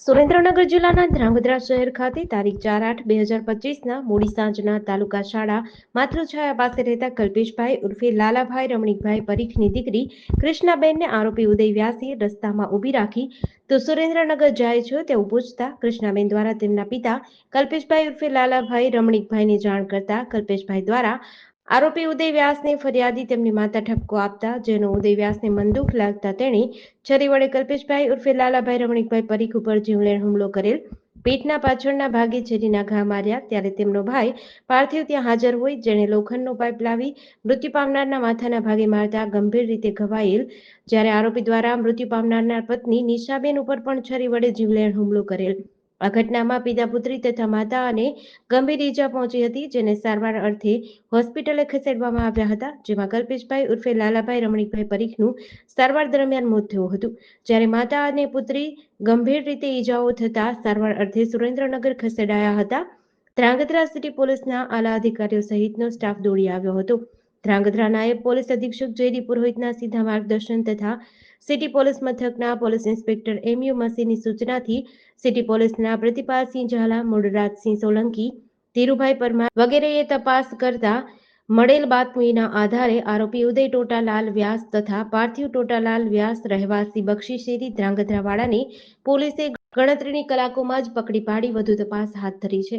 સુરેન્દ્રનગર જિલ્લાના ધ્રાંગધ્રા શહેર ખાતે તારીખ ચાર આઠ બે હજાર પચીસના મોડી સાંજના તાલુકા શાળા માતૃછાયા પાસે રહેતા કલ્પેશભાઈ ઉર્ફે લાલાભાઈ રમણીકભાઈ પરીખની દીકરી કૃષ્ણાબેનને આરોપી ઉદય વ્યાસે રસ્તામાં ઊભી રાખી તો સુરેન્દ્રનગર જાય છે તેવું પૂછતા કૃષ્ણાબેન દ્વારા તેમના પિતા કલ્પેશભાઈ ઉર્ફે લાલાભાઈ રમણીકભાઈને જાણ કરતા કલ્પેશભાઈ દ્વારા આરોપી ઉદય વ્યાસને ફરિયાદી તેમની માતા ઠપકો આપતા, જેનો ઉદય વ્યાસને મનદુખ લાગતા તેણે છરી વડે કલ્પેશભાઈ ઉર્ફે લાલાભાઈ રમણીકભાઈ પરીખ ઉપર જીવલેણ હુમલો કરેલ. પીઠના પાછળના ભાગે છરીના ઘા માર્યા, ત્યારે તેમનો ભાઈ પાર્થિવ ત્યાં હાજર હોય, જેણે લોખંડનો પાઇપ લાવી મૃત્યુ પામનારના માથાના ભાગે મારતા ગંભીર રીતે ઘવાયેલ. જ્યારે આરોપી દ્વારા મૃત્યુ પામનારના પત્ની નિશાબેન ઉપર પણ છરી વડે જીવલેણ હુમલો કરેલ. આ ઘટનામાં પિતા પુત્રી તથા માતા અને ગંભીર ઈજા પહોંચી હતી, જેને સારવાર અર્થે હોસ્પિટલે ખસેડવામાં આવ્યા હતા, જેમાં કલ્પેશભાઈ ઉર્ફે લાલાભાઈ રમણીકભાઈ પરીખનું સારવાર દરમિયાન મોત થયું હતું. જ્યારે માતા અને પુત્રી ગંભીર રીતે ઈજાઓ થતા સારવાર અર્થે સુરેન્દ્રનગર ખસેડાયા હતા, ધ્રાંગધ્રા સિટી પોલીસના આલા અધિકારીઓ સહિતનો સ્ટાફ દોડી આવ્યો હતો. ધ્રાંગધ્રા નાયબ પોલીસ અધિક્ષક જયદી પુરોહિતના સીધા માર્ગદર્શન તથા સિટી પોલીસ મથકના પોલીસ ઇન્સ્પેક્ટર એમ યુ મસીની સૂચનાથી સિટી પોલીસના પ્રતિપાલસિંહ ઝાલા મૂળરાજસિંહ સોલંકી, ધીરુભાઈ પરમાર વગેરેએ તપાસ કરતા મળેલ બાતમીના આધારે આરોપી ઉદય ટોટાલાલ વ્યાસ તથા પાર્થિવ ટોટાલાલ વ્યાસ રહેવાસી બક્ષીશેરી ધ્રાંગધ્રાવાળાને પોલીસે ગણતરીની કલાકોમાં જ પકડી પાડી, વધુ તપાસ હાથ ધરી છે.